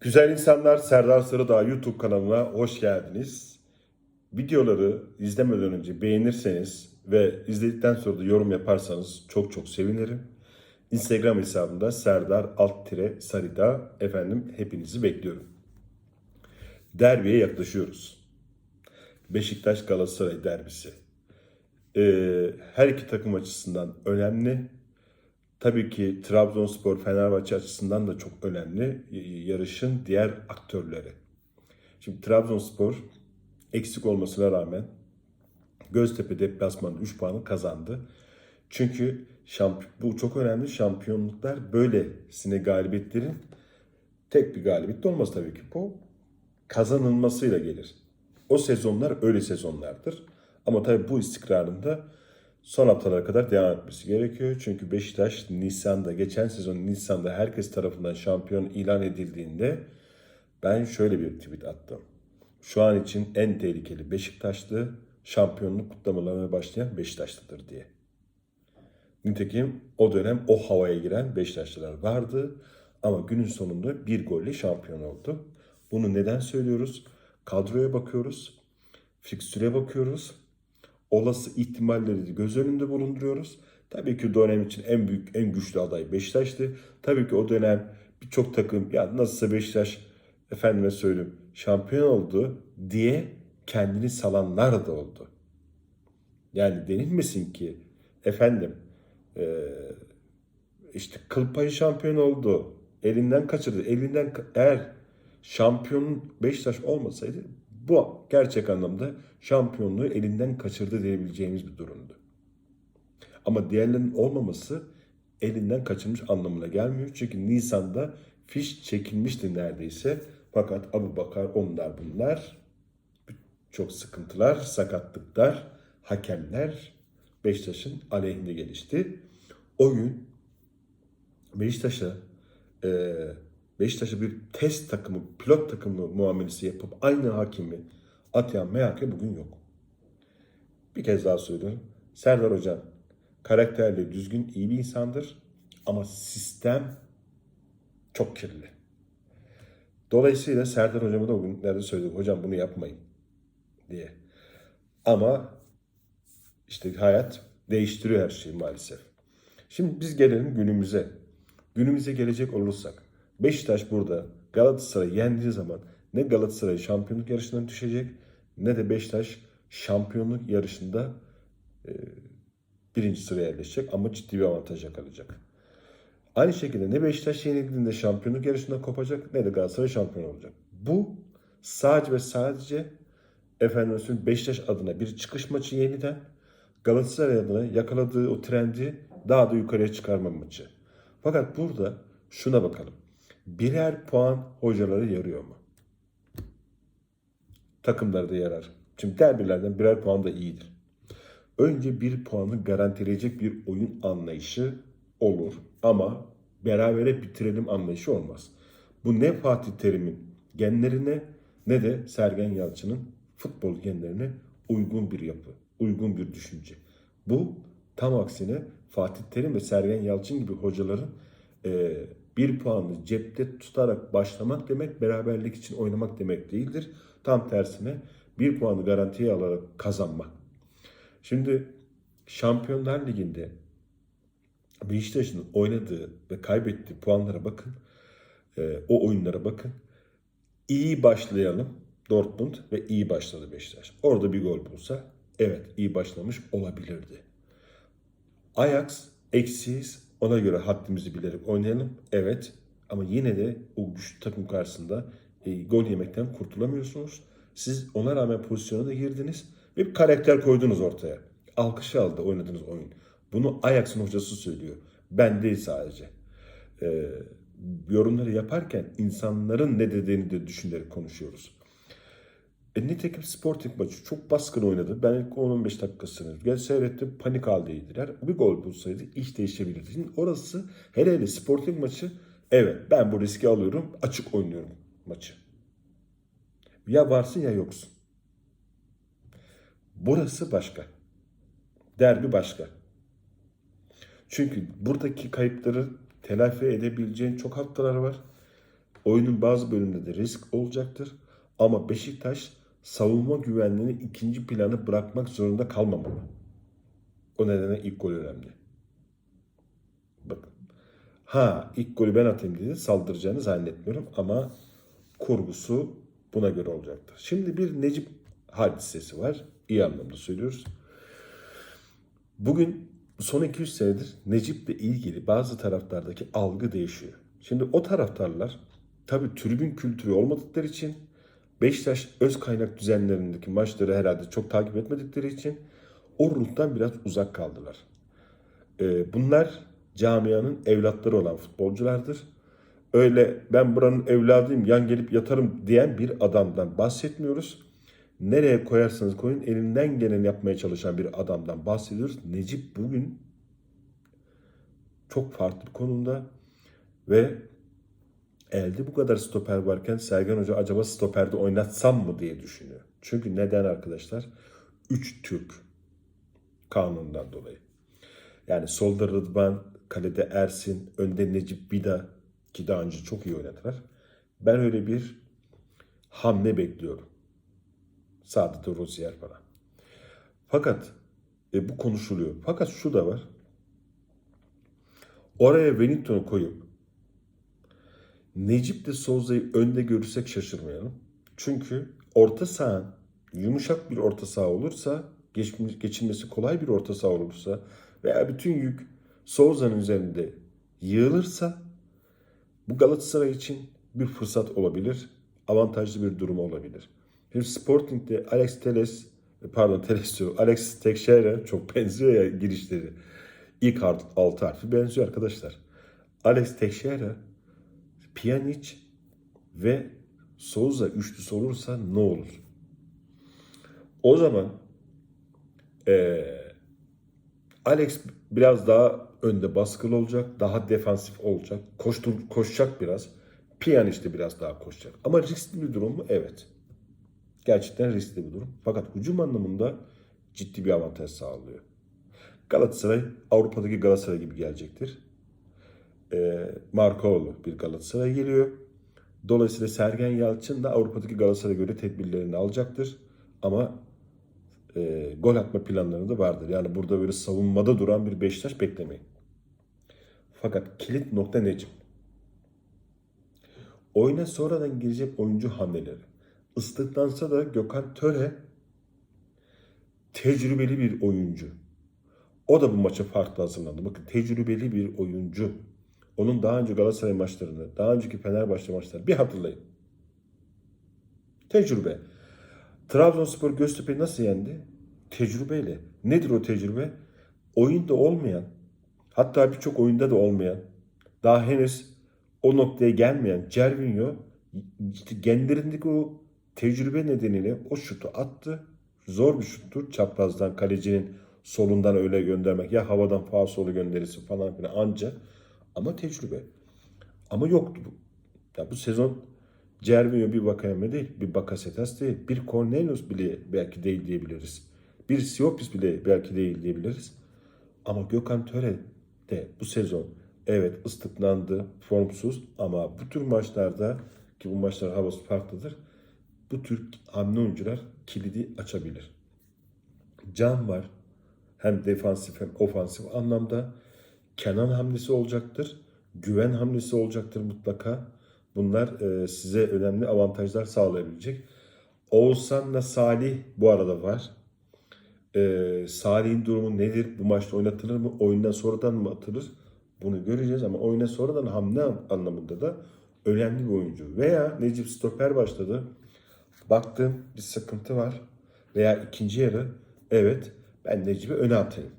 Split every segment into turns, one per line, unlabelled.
Güzel insanlar Serdar Sarıdağ YouTube kanalına hoş geldiniz. Videoları izlemeden önce beğenirseniz ve izledikten sonra da yorum yaparsanız çok çok sevinirim. Instagram hesabımda Serdar alt Sarıdağ efendim hepinizi bekliyorum. Derbiye yaklaşıyoruz. Beşiktaş Galatasaray derbisi. Ee, her iki takım açısından önemli. Tabii ki Trabzonspor Fenerbahçe açısından da çok önemli y- yarışın diğer aktörleri. Şimdi Trabzonspor eksik olmasına rağmen Göztepe deplasmanı 3 puanı kazandı. Çünkü şamp bu çok önemli. Şampiyonluklar böylesine galibiyetlerin tek bir galibiyet olmaz tabii ki. Bu kazanılmasıyla gelir. O sezonlar öyle sezonlardır. Ama tabii bu istikrarın da son haftalara kadar devam etmesi gerekiyor. Çünkü Beşiktaş Nisan'da, geçen sezon Nisan'da herkes tarafından şampiyon ilan edildiğinde ben şöyle bir tweet attım. Şu an için en tehlikeli Beşiktaşlı şampiyonluk kutlamalarına başlayan Beşiktaşlıdır diye. Nitekim o dönem o havaya giren Beşiktaşlılar vardı. Ama günün sonunda bir golle şampiyon oldu. Bunu neden söylüyoruz? Kadroya bakıyoruz. Fikstüre bakıyoruz. Olası ihtimalleri de göz önünde bulunduruyoruz. Tabii ki dönem için en büyük, en güçlü aday Beşiktaş'tı. Tabii ki o dönem birçok takım ya nasılsa Beşiktaş efendime söyleyeyim şampiyon oldu diye kendini salanlar da oldu. Yani denilmesin ki efendim eee, işte kıl payı şampiyon oldu. Elinden kaçırdı. Elinden eğer şampiyonun Beşiktaş olmasaydı bu gerçek anlamda şampiyonluğu elinden kaçırdı diyebileceğimiz bir durumdu. Ama diğerlerinin olmaması elinden kaçırmış anlamına gelmiyor. Çünkü Nisan'da fiş çekilmişti neredeyse. Fakat Abu Bakar onlar bunlar çok sıkıntılar, sakatlıklar, hakemler Beşiktaş'ın aleyhinde gelişti. O gün Beşiktaş'a e, Beşiktaş'a bir test takımı, pilot takımı muamelesi yapıp aynı hakimi atayan MHK bugün yok. Bir kez daha söylüyorum. Serdar Hocam karakterli, düzgün, iyi bir insandır. Ama sistem çok kirli. Dolayısıyla Serdar Hocam'a da o günlerde söyledim. Hocam bunu yapmayın diye. Ama işte hayat değiştiriyor her şeyi maalesef. Şimdi biz gelelim günümüze. Günümüze gelecek olursak Beşiktaş burada Galatasaray'ı yendiği zaman ne Galatasaray şampiyonluk yarışından düşecek ne de Beşiktaş şampiyonluk yarışında e, birinci sıraya yerleşecek ama ciddi bir avantaj yakalayacak. Aynı şekilde ne Beşiktaş yenildiğinde şampiyonluk yarışında kopacak ne de Galatasaray şampiyon olacak. Bu sadece ve sadece efendim Beşiktaş adına bir çıkış maçı yeniden Galatasaray adına yakaladığı o trendi daha da yukarıya çıkarma maçı. Fakat burada şuna bakalım. Birer puan hocalara yarıyor mu? Takımlara da yarar. Çünkü derbilerden birer puan da iyidir. Önce bir puanı garantileyecek bir oyun anlayışı olur. Ama berabere bitirelim anlayışı olmaz. Bu ne Fatih Terim'in genlerine ne de Sergen Yalçın'ın futbol genlerine uygun bir yapı, uygun bir düşünce. Bu tam aksine Fatih Terim ve Sergen Yalçın gibi hocaların e, bir puanı cepte tutarak başlamak demek beraberlik için oynamak demek değildir. Tam tersine bir puanı garantiye alarak kazanmak. Şimdi Şampiyonlar Ligi'nde Beşiktaş'ın oynadığı ve kaybettiği puanlara bakın. E, o oyunlara bakın. İyi başlayalım Dortmund ve iyi başladı Beşiktaş. Orada bir gol bulsa evet iyi başlamış olabilirdi. Ajax eksiyiz. Ona göre haddimizi bilerek oynayalım. Evet. Ama yine de o güçlü takım karşısında e, gol yemekten kurtulamıyorsunuz. Siz ona rağmen pozisyona da girdiniz ve bir karakter koydunuz ortaya. Alkış aldı oynadığınız oyun. Bunu Ajax'ın hocası söylüyor. Ben değil sadece. Ee, yorumları yaparken insanların ne dediğini de düşünerek konuşuyoruz. E, nitekim Sporting maçı çok baskın oynadı. Ben ilk 10-15 dakikasını gel seyrettim. Panik haldeydiler. Bir gol bulsaydı iş değişebilirdi. Şimdi orası hele hele Sporting maçı evet ben bu riski alıyorum. Açık oynuyorum maçı. Ya varsın ya yoksun. Burası başka. Derbi başka. Çünkü buradaki kayıpları telafi edebileceğin çok haftalar var. Oyunun bazı bölümünde de risk olacaktır. Ama Beşiktaş savunma güvenliğini ikinci planı bırakmak zorunda kalmamalı. O nedenle ilk gol önemli. Bakın. Ha ilk golü ben atayım diye saldıracağını zannetmiyorum ama kurgusu buna göre olacaktır. Şimdi bir Necip hadisesi var. İyi anlamda söylüyoruz. Bugün son 200 senedir Necip'le ilgili bazı taraflardaki algı değişiyor. Şimdi o taraftarlar tabii tribün kültürü olmadıkları için Beşiktaş öz kaynak düzenlerindeki maçları herhalde çok takip etmedikleri için o ruhtan biraz uzak kaldılar. Ee, bunlar camianın evlatları olan futbolculardır. Öyle ben buranın evladıyım yan gelip yatarım diyen bir adamdan bahsetmiyoruz. Nereye koyarsanız koyun elinden gelen yapmaya çalışan bir adamdan bahsediyoruz. Necip bugün çok farklı bir konumda ve elde bu kadar stoper varken Sergen Hoca acaba stoperde oynatsam mı diye düşünüyor. Çünkü neden arkadaşlar? 3 Türk kanundan dolayı. Yani solda Rıdvan, kalede Ersin, önde Necip Bida ki daha önce çok iyi oynadılar. Ben öyle bir hamle bekliyorum. Da Rozier falan. Fakat e, bu konuşuluyor. Fakat şu da var. Oraya Wellington'u koyup Necip de Souza'yı önde görürsek şaşırmayalım. Çünkü orta saha yumuşak bir orta saha olursa, geç- geçilmesi kolay bir orta saha olursa veya bütün yük Souza'nın üzerinde yığılırsa bu Galatasaray için bir fırsat olabilir. Avantajlı bir durum olabilir. Şimdi Sporting'de Alex Teles, pardon Teles diyor, Alex Teixeira çok benziyor ya girişleri. İlk altı harfi benziyor arkadaşlar. Alex Teixeira, Pjanic ve Souza üçlüsü olursa ne olur? O zaman eee, Alex biraz daha önde baskılı olacak, daha defansif olacak, koştur, koşacak biraz. Pjanic de biraz daha koşacak. Ama riskli bir durum mu? Evet. Gerçekten riskli bir durum. Fakat hücum anlamında ciddi bir avantaj sağlıyor. Galatasaray Avrupa'daki Galatasaray gibi gelecektir. E, Markoğlu bir Galatasaray geliyor. Dolayısıyla Sergen Yalçın da Avrupa'daki Galatasaray'a göre tedbirlerini alacaktır. Ama e, gol atma planları da vardır. Yani burada böyle savunmada duran bir Beşiktaş beklemeyin. Fakat kilit nokta Necip. Oyuna sonradan girecek oyuncu hamleleri. Islıklansa da Gökhan Töre tecrübeli bir oyuncu. O da bu maça farklı hazırlandı. Bakın tecrübeli bir oyuncu. Onun daha önce Galatasaray maçlarını, daha önceki Fenerbahçe maçlarını bir hatırlayın. Tecrübe. Trabzonspor Göztepe'yi nasıl yendi? Tecrübeyle. Nedir o tecrübe? Oyunda olmayan, hatta birçok oyunda da olmayan, daha henüz o noktaya gelmeyen Cervinho genlerindeki o tecrübe nedeniyle o şutu attı. Zor bir şuttur. Çaprazdan kalecinin solundan öyle göndermek ya havadan faul solu gönderirsin falan filan anca. Ama tecrübe. Ama yoktu bu. Ya bu sezon Cervinho bir Vakayeme değil, bir Bakasetas değil, bir Cornelius bile belki değil diyebiliriz. Bir Siopis bile belki değil diyebiliriz. Ama Gökhan Töre de bu sezon evet ıslıklandı, formsuz ama bu tür maçlarda ki bu maçlar havası farklıdır. Bu tür hamle oyuncular kilidi açabilir. Can var. Hem defansif hem ofansif anlamda. Kenan hamlesi olacaktır. Güven hamlesi olacaktır mutlaka. Bunlar e, size önemli avantajlar sağlayabilecek. Oğuzhan'la Salih bu arada var. E, Salih'in durumu nedir? Bu maçta oynatılır mı? Oyundan sonradan mı atılır? Bunu göreceğiz ama oyuna sonradan hamle anlamında da önemli bir oyuncu. Veya Necip Stoper başladı. Baktım bir sıkıntı var. Veya ikinci yarı evet ben Necip'i öne atayım. E,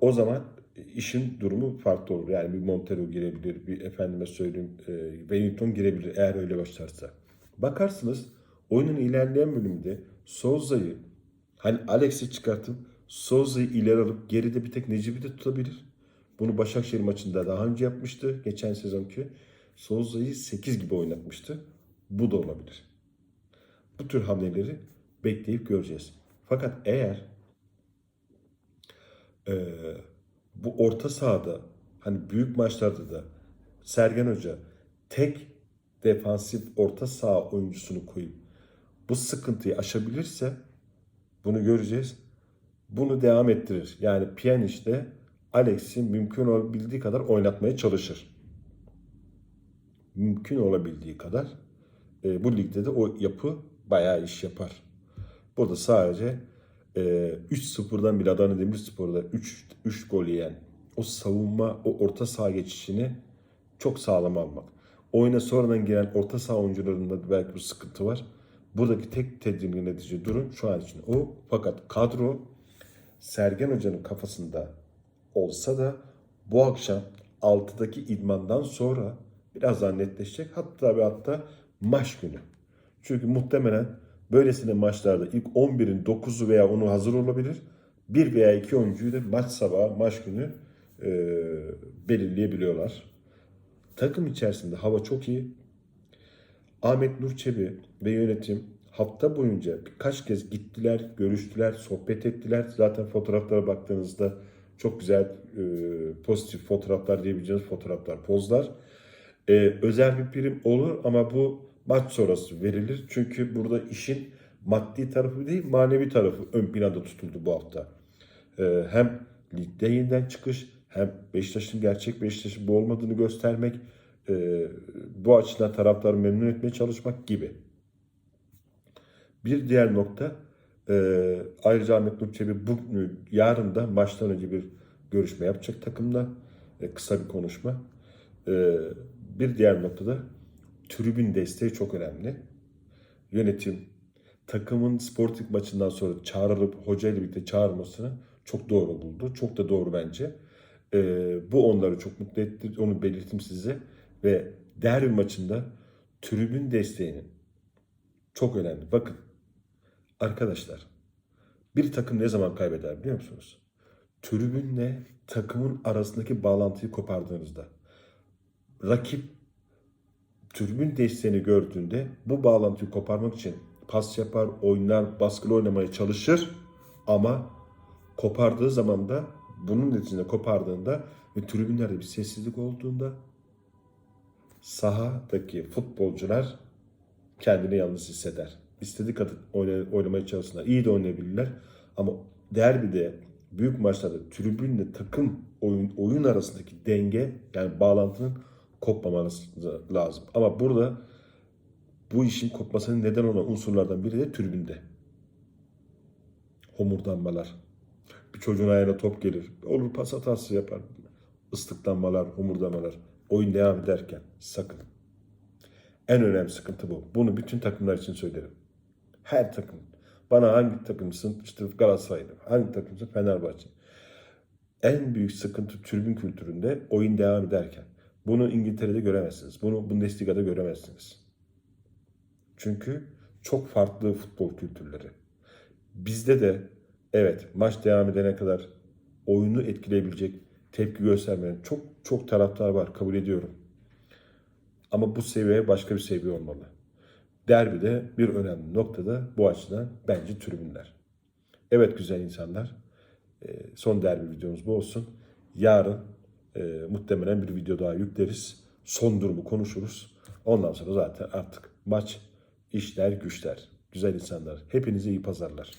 o zaman işin durumu farklı olur. Yani bir Montero girebilir, bir efendime söyleyeyim e, Wellington girebilir eğer öyle başlarsa. Bakarsınız oyunun ilerleyen bölümünde Souza'yı hani Alex'i çıkartıp Souza'yı ileri alıp geride bir tek Necip'i de tutabilir. Bunu Başakşehir maçında daha önce yapmıştı. Geçen sezonki Souza'yı 8 gibi oynatmıştı. Bu da olabilir. Bu tür hamleleri bekleyip göreceğiz. Fakat eğer e, bu orta sahada hani büyük maçlarda da Sergen Hoca tek defansif orta saha oyuncusunu koyup bu sıkıntıyı aşabilirse bunu göreceğiz. Bunu devam ettirir. Yani Pjanic'te Alex'i mümkün olabildiği kadar oynatmaya çalışır. Mümkün olabildiği kadar. E, bu ligde de o yapı bayağı iş yapar. Burada sadece e, 3-0'dan bir Adana Demirspor'da 3 3 gol yiyen o savunma, o orta saha geçişini çok sağlam almak. Oyuna sonradan giren orta saha oyuncularında belki bu sıkıntı var. Buradaki tek tedirgin edici durum şu an için o. Fakat kadro Sergen Hoca'nın kafasında olsa da bu akşam 6'daki idmandan sonra biraz daha netleşecek. Hatta ve hatta maç günü. Çünkü muhtemelen böylesine maçlarda ilk 11'in 9'u veya 10'u hazır olabilir. Bir veya iki oyuncuyu da maç sabahı, maç günü e, belirleyebiliyorlar. Takım içerisinde hava çok iyi. Ahmet Nur Çebi ve yönetim hafta boyunca birkaç kez gittiler, görüştüler, sohbet ettiler. Zaten fotoğraflara baktığınızda çok güzel e, pozitif fotoğraflar diyebileceğiniz fotoğraflar, pozlar. E, özel bir prim olur ama bu maç sonrası verilir. Çünkü burada işin maddi tarafı değil manevi tarafı ön planda tutuldu bu hafta. E, hem ligde yeniden çıkış hem Beşiktaş'ın gerçek Beşiktaş'ın bu olmadığını göstermek e, bu açıdan taraftarı memnun etmeye çalışmak gibi. Bir diğer nokta e, ayrıca Ahmet Nur Çebi bu, yarın da maçtan önce bir görüşme yapacak takımla. E, kısa bir konuşma. E, bir diğer noktada tribün desteği çok önemli. Yönetim takımın sportif maçından sonra çağrılıp hoca ile birlikte çağırmasını çok doğru buldu. Çok da doğru bence. E, bu onları çok mutlu etti. Onu belirttim size. Ve derbi maçında tribün desteğinin çok önemli. Bakın arkadaşlar bir takım ne zaman kaybeder biliyor musunuz? Tribünle takımın arasındaki bağlantıyı kopardığınızda. Rakip tribün desteğini gördüğünde bu bağlantıyı koparmak için pas yapar, oynar, baskılı oynamaya çalışır ama kopardığı zaman da bunun neticesinde kopardığında ve tribünlerde bir sessizlik olduğunda sahadaki futbolcular kendini yalnız hisseder. İstediği kadar oyna- oynamaya çalışsınlar. İyi de oynayabilirler. Ama derbide, büyük maçlarda tribünle takım oyun, oyun arasındaki denge yani bağlantının kopmaması lazım. Ama burada bu işin kopmasının neden olan unsurlardan biri de tribünde. Homurdanmalar. Bir çocuğun ayağına top gelir. Olur pas hatası yapar. Islıklanmalar, homurdamalar. Oyun devam ederken sakın. En önemli sıkıntı bu. Bunu bütün takımlar için söylerim. Her takım. Bana hangi takımsın? İşte Galatasaray'da. Hangi takımsın? Fenerbahçe. En büyük sıkıntı tribün kültüründe oyun devam ederken. Bunu İngiltere'de göremezsiniz. Bunu Bundesliga'da göremezsiniz. Çünkü çok farklı futbol kültürleri. Bizde de evet maç devam edene kadar oyunu etkileyebilecek tepki göstermeyen çok çok taraftar var kabul ediyorum. Ama bu seviye başka bir seviye olmalı. Derbide bir önemli noktada bu açıdan bence tribünler. Evet güzel insanlar. e, Son derbi videomuz bu olsun. Yarın e, muhtemelen bir video daha yükleriz. Son durumu konuşuruz. Ondan sonra zaten artık maç, işler, güçler. Güzel insanlar. Hepinize iyi pazarlar.